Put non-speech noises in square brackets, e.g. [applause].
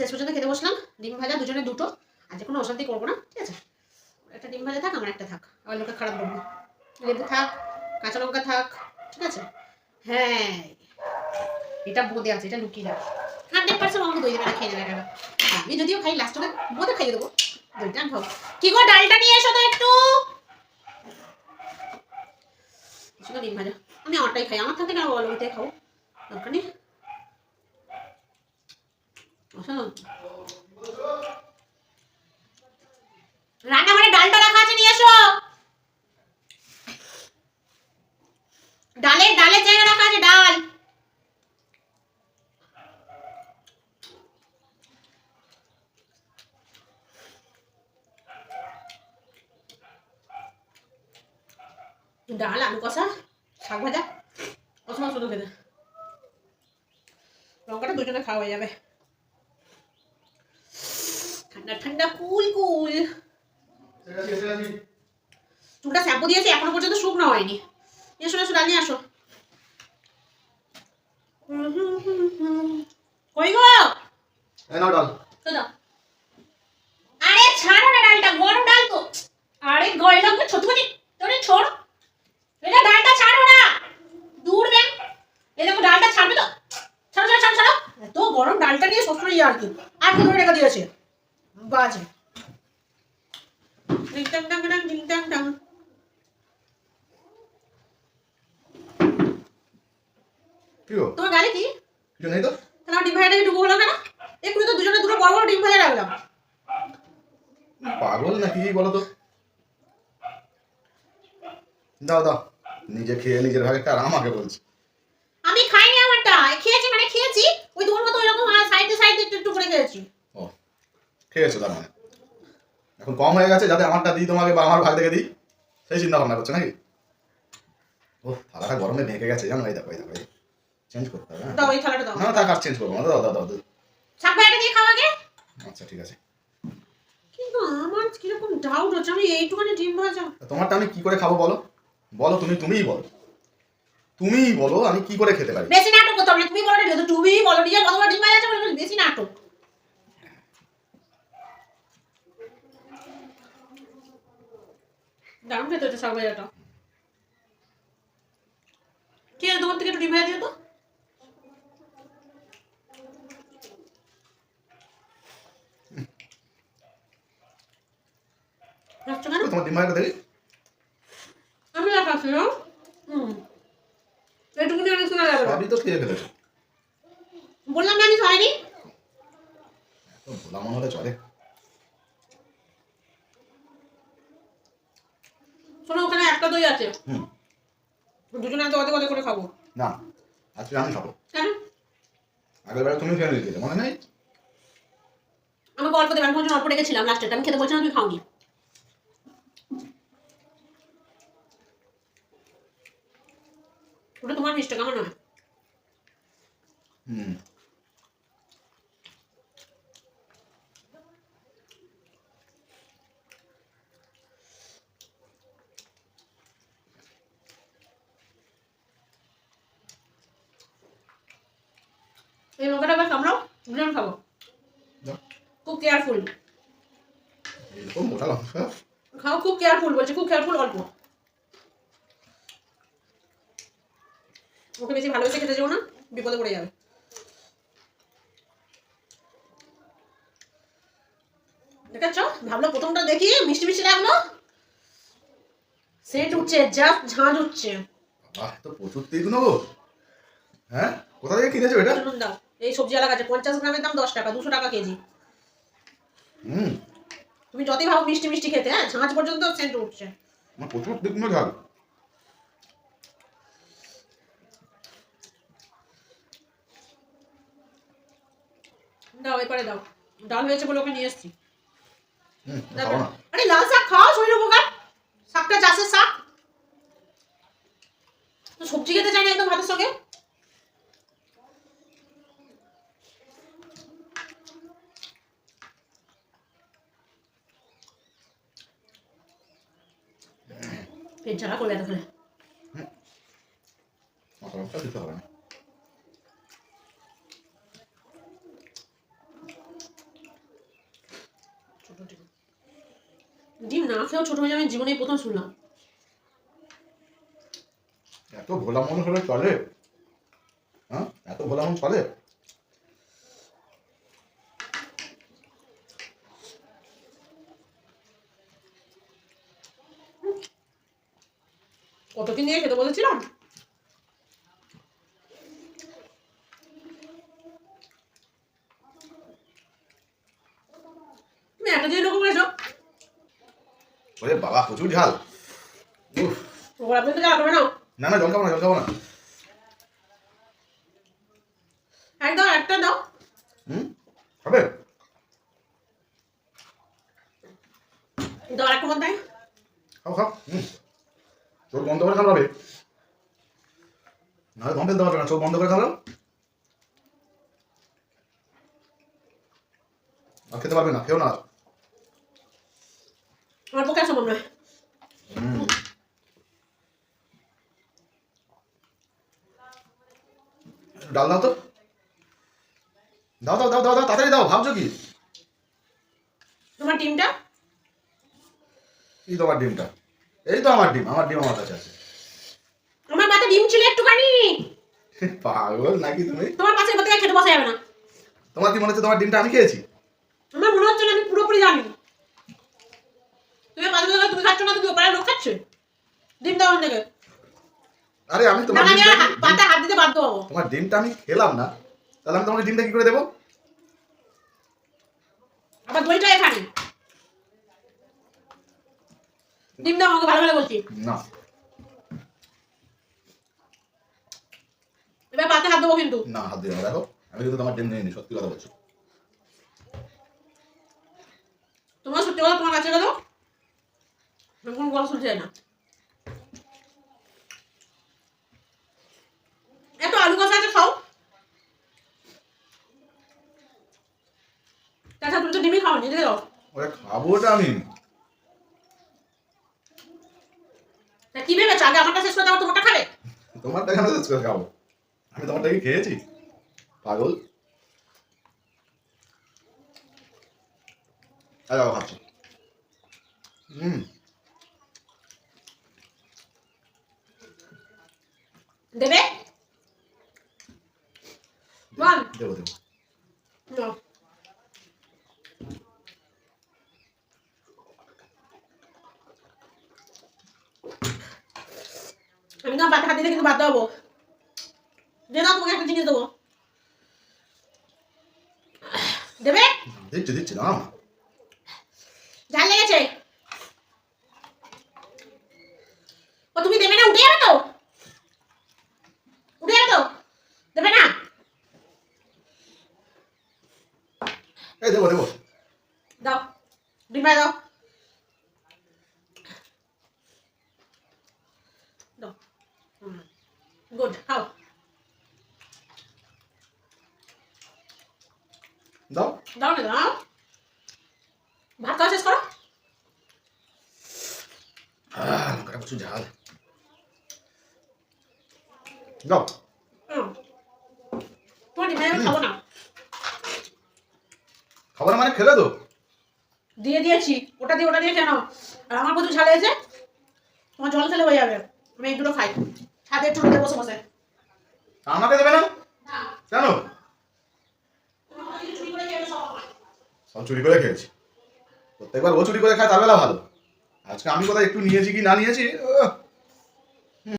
শেষ পর্যন্ত খেতে বসলাম, ডিম ভাজা দুজনে দুটো আজ কোনো অশান্তি করব না, ঠিক আছে? একটা ডিম ভাজা থাক, আমার একটা থাক আবার লোকে খারাপ বলব লেবু থাক, কাঁচা লঙ্কা থাক, ঠিক আছে? হ্যাঁ এটা বোঁদে আছে, এটা লুকিয়ে রাখ। হান্ড্রেড পার্সেন্ট আমাকে দই দেবে না, খেয়ে নেবে। আমি যদিও খাই লাস্টে বোঁদে খাইয়ে দেবো, দইটা খাব। কি গো, ডালটা নিয়ে এসো তো একটু। ডিম ভাজা। আমি আমারটাই খাই, আমার থাকতে কেন বলো ওইটাই খাও দরকার নেই। রান্নাঘরে ডালটা রাখা আছে, নিয়ে এসো। ডালের ডালের জায়গা রাখা আছে, ডাল। ডাল, আলু কষা, শাক ভাজা। অসময় শুধু খেতে। লঙ্কাটা দুজনে খাওয়া হয়ে যাবে। ঠান্ডা ঠান্ডা কুল কুল। চুলটা শ্যাম্পু দিয়েছি এখনও পর্যন্ত শুকনো হয়নি। এসো এসো ডাল নিয়ে আসো। কই গো? ডাল। আরে ছাড়ো না ডালটা গরম ডাল তো। আরে ছোট তোরে ছোড় এটা ডালটা ছাড়ো না। দূর দেন এই দেখো ডালটা ছাড়বে তো। ছাড়ো ছাড়ো ছাড়ো ছাড়ো। এত গরম ডালটা নিয়ে সবসময় ইয়ে আর কি। আর ধরে রেখে দিয়েছে? বাজে। টাং টাং টাং টাং টাং তোমার গালে কি? কিছু নেই তো? তাহলে আমার ডিম ভাজাটা একটু হলো কেন? একটু তো দুজনে দুটো বড় বড় ডিম ভাজা রাখলাম। পাগল নাকি কি বলো তো? দাও দাও। নিজে খেয়ে নিজের ভাগেরটা আর আমাকে বলছি। আমি খাইনি আমারটা। খেয়েছি মানে খেয়েছি। ওই তোমার মতো ওইরকম সাইডে সাইডে একটু একটু করে খেয়েছি ও খেয়েছো তার মানে। এখন কম হয়ে গেছে যাতে আমারটা দিই তোমাকে বা আমার ভাগ থেকে দিই সেই চিন্তা ভাবনা করছ নাকি? ও থালাটা গরমে ভেঙে গেছে জানো এই দেখো এই দেখো চেঞ্জ করতে হবে হ্যাঁ? দাও এই থালাটা দাও। না থাক আর চেঞ্জ করব না দাও দাও দাও দাও। শাক ভাজাটা দিয়ে খাওয়া আগে? আচ্ছা ঠিক আছে। কিন্তু আমার কীরকম ডাউট হচ্ছে আমি এইটুখানি ডিম ভাজা। তোমারটা আমি কি করে খাব বলো? বলো তুমি তুমিই বলো। তুমিই বলো আমি কি করে খেতে পারি? বেশি নাটক করতে হবে তুমি বলো না তো তুমি বলো নিজের কতবার ডিম ভাজা আছে বেশি নাটক। দারুণ খেতে হচ্ছে শাক ভাজাটা ঠিক আছে তোমার থেকে একটু ডিম ভাজা দিও তো। রাখছো কেন? তোমার ডিমাইটা দেখি আমি রাখাচ্ছি না? হুম। এটুকুনি অনেক শোনা যাবে না সবই তো খেয়ে ফেলেছো। বললাম না আমি খাইনি ভোলা মনে হলে চলে। শোনো ওখানে একটা দই আছে। দুজনে তো অধে অধে করে খাব? না আজকে আমি খাব। কেন? আগের বেলা তুমি খেয়ে নিয়েছিলে মনে নেই? আমাকে অল্প দেবে আমি তোমার জন্য অল্প রেখেছিলাম লাস্টে আমি খেতে বলছিলাম তুমি খাওনি। ওটা তোমার মিষ্টি কেমন নয়। হুম। এই লঙ্কাটা আবার কামড়াও দুজন খাব। খুব কেয়ারফুল খাও খুব কেয়ারফুল বলছি খুব কেয়ারফুল অল্প। ওকে বেশি ভালোবেসে খেতে যাব না বিপদে পড়ে যাবে। দেখাচ্ছ ভাবলো প্রথমটা দেখি মিষ্টি মিষ্টি লাগল। সেট উঠছে জাস্ট ঝাঁঝ উঠছে। বাহ তো প্রচুর তীক্ষ্ণ গো হ্যাঁ? কোথা থেকে কিনেছো এটা? দাও। এই সবজি আলাদা আছে পঞ্চাশ গ্রামের দাম দশ টাকা দুশো টাকা কেজি। তুমি যতই ভাবো মিষ্টি মিষ্টি খেতে হ্যাঁ ঝাঁঝ পর্যন্ত সেন্ট উঠছে। আমার প্রচুর তীক্ষ্ণ ঝাল। দাও ডাল হয়েছে বলে ওকে নিয়ে এসছি। হুম আরে লাল শাক খাও শরীর উপকার। শাকটা চাষের শাক। তো সবজি খেতে চাই না একদম ভাতের সঙ্গে? পেট জ্বালা করবে এত দিতে হবে না ডিম না খেয়েও ছোট হয়ে আমি জীবনে প্রথম শুনলাম। এত ভোলা মন হলে চলে। হ্যাঁ? এত ভোলা মন চলে? কি নিয়ে খেতে বলেছিলাম। তুমি একটা দিয়ে এরকম করেছ? ওরে বাবা প্রচুর ঝাল। ওরা আপনি তো যাওয়া করবে না। না না জল খাব না জল খাব না। একদম একটা দাও। হুম? হবে দাও একটা মত দেয় খাও খাও। হুম চোখ বন্ধ করে হবে নাহলে দম ফেলতে পারবে না চোখ বন্ধ করে খাব আর খেতে পারবে না খেও না। আমার পক্ষে নয় হুম। ডাল দাও তো। দাও দাও দাও দাও দাও তাড়াতাড়ি দাও ভাবছ কি? তোমার টিমটা এই তোমার ডিমটা। এই তো আমার ডিম আমার ডিম আমার কাছে আছে। আমার পাতে ডিম ছিল একটুখানি। [laughs] পাগল নাকি তুমি? তোমার পাশে থেকে খেতে বসা যাবে না। তোমার কি মনে হচ্ছে তোমার ডিমটা আমি খেয়েছি? আমার মনে হচ্ছে না আমি পুরোপুরি জানি। তুমি পাশে বসে তুমি খাচ্ছ না তুমি ওপারে লোক খাচ্ছে? ডিম দাও থেকে আরে আমি তোমার ডিমটা হাত- হাত দিতে বাধ্য হব। তোমার ডিমটা আমি খেলাম না। তাহলে আমি তোমাকে ডিমটা কি করে দেবো? আবার দইটা এখানে। ডিম দাও আমাকে ভালো ভালো বলছি। না। এবার পাতে হাত দেবো কিন্তু। না হাত দিও না দেখো আমি কিন্তু তোমার ডিম নিয়ে সত্যি কথা বলছি। তোমার সত্যি কথা তোমার কাছে গেল? কোন গলা শুনতে যায় না। এত আলু কষা আছে খাও। তাছাড়া তুমি তো ডিমই খাও নিজে দাও। ওরে খাব আমি তা কি ভেবেছো আগে আমারটা শেষ করে দাও তোমারটা খাবে শেষ করে খাব আমি তোমারটা কি খেয়েছি। পাগল। বাবা খাচ্ছি। হুম। দেবে দেবো। দেবো। না দিতে কিন্তু বাদ দেবো দিয়ে দাও তোমাকে একটা জিনিস দেবো। দেবে? দিচ্ছি দিচ্ছি দাও। না ঝাল লেগেছে। ও তুমি দেবে না? উঠে যাবে তো? উঠে যাবে তো? দেবে না? এই দেবো দেবো। দাও ডিমা দাও দাও। গুড খাও দাও। দাও না দাও। ভাত খাওয়া শেষ করো। আহ, লঙ্কাটা প্রচুর ঝাল। দাও। তোমার ডিমা আমি খাব না। খাবার মানে খেলে তো। দিয়ে দিয়েছি। ওটা দিয়ে ওটা দিয়ে কেন আর আমার প্রচুর ঝাল হয়েছে। তোমার জল খেলে হয়ে যাবে। আমি এই দুটো খাই। ছাদে বসে বসে। আমাকে দেবে না? কেন? চুরি করে সব চুরি করে খেয়েছি। প্রত্যেকবার ও চুরি করে খায় তার বেলা ভালো। আজকে আমি কোথায় একটু নিয়েছি কি না নিয়েছি